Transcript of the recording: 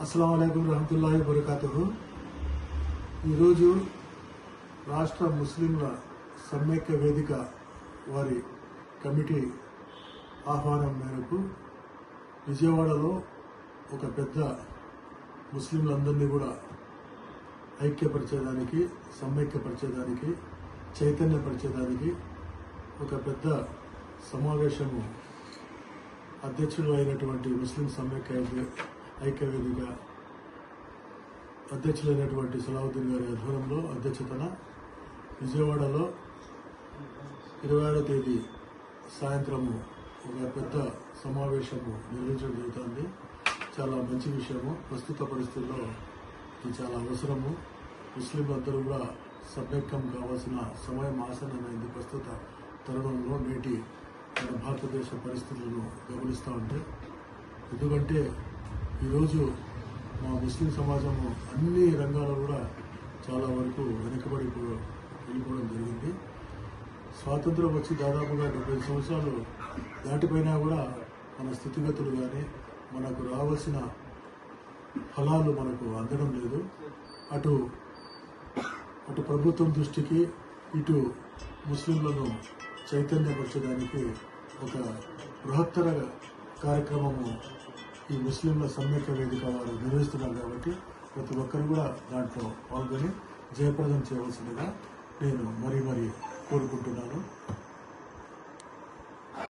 అస్సలం అయికం రహమతుల్లాహి వబర్కాతుహు. ఈరోజు రాష్ట్ర ముస్లింల సమైక్య వేదిక వారి కమిటీ ఆహ్వానం మేరకు విజయవాడలో ఒక పెద్ద ముస్లింలందరినీ కూడా ఐక్యపరిచేదానికి సమైక్యపరిచేదానికి చైతన్యపరిచేదానికి ఒక పెద్ద సమావేశము అధ్యక్షుడు అయినటువంటి ముస్లిం సమైక్య ఐక్యవేదిక అధ్యక్షులైనటువంటి సలావుద్దీన్ గారి ఆధ్వర్యంలో అధ్యక్షతన విజయవాడలో ఇరవై ఆరో తేదీ సాయంత్రము ఒక పెద్ద సమావేశము నిర్వహించడం జరుగుతుంది. చాలా మంచి విషయము. ప్రస్తుత పరిస్థితుల్లో ఇది చాలా అవసరము. ముస్లింలందరూ కూడా సమైక్యం కావాల్సిన సమయం ఆసనమైంది ప్రస్తుత తరుణంలో నేటి మన భారతదేశ పరిస్థితులను గమనిస్తూ ఉంటే. ఎందుకంటే ఈరోజు మా ముస్లిం సమాజము అన్ని రంగాల్లో కూడా చాలా వరకు వెనుకబడి వెళ్ళిపోవడం జరిగింది. స్వాతంత్రం వచ్చి దాదాపుగా డెబ్బై సంవత్సరాలు దాటిపోయినా కూడా మన స్థితిగతులు కానీ మనకు రావాల్సిన ఫలాలు మనకు అందడం లేదు. అటు అటు ప్రభుత్వం దృష్టికి ఇటు ముస్లింలను చైతన్యపరచడానికి ఒక బృహత్తర కార్యక్రమము ఈ ముస్లింల సమ్యక వేదిక వారు నిర్వహిస్తున్నారు కాబట్టి ప్రతి ఒక్కరు కూడా దాంట్లో పాల్గొని జయప్రదం చేయవలసిందిగా నేను మరీ మరీ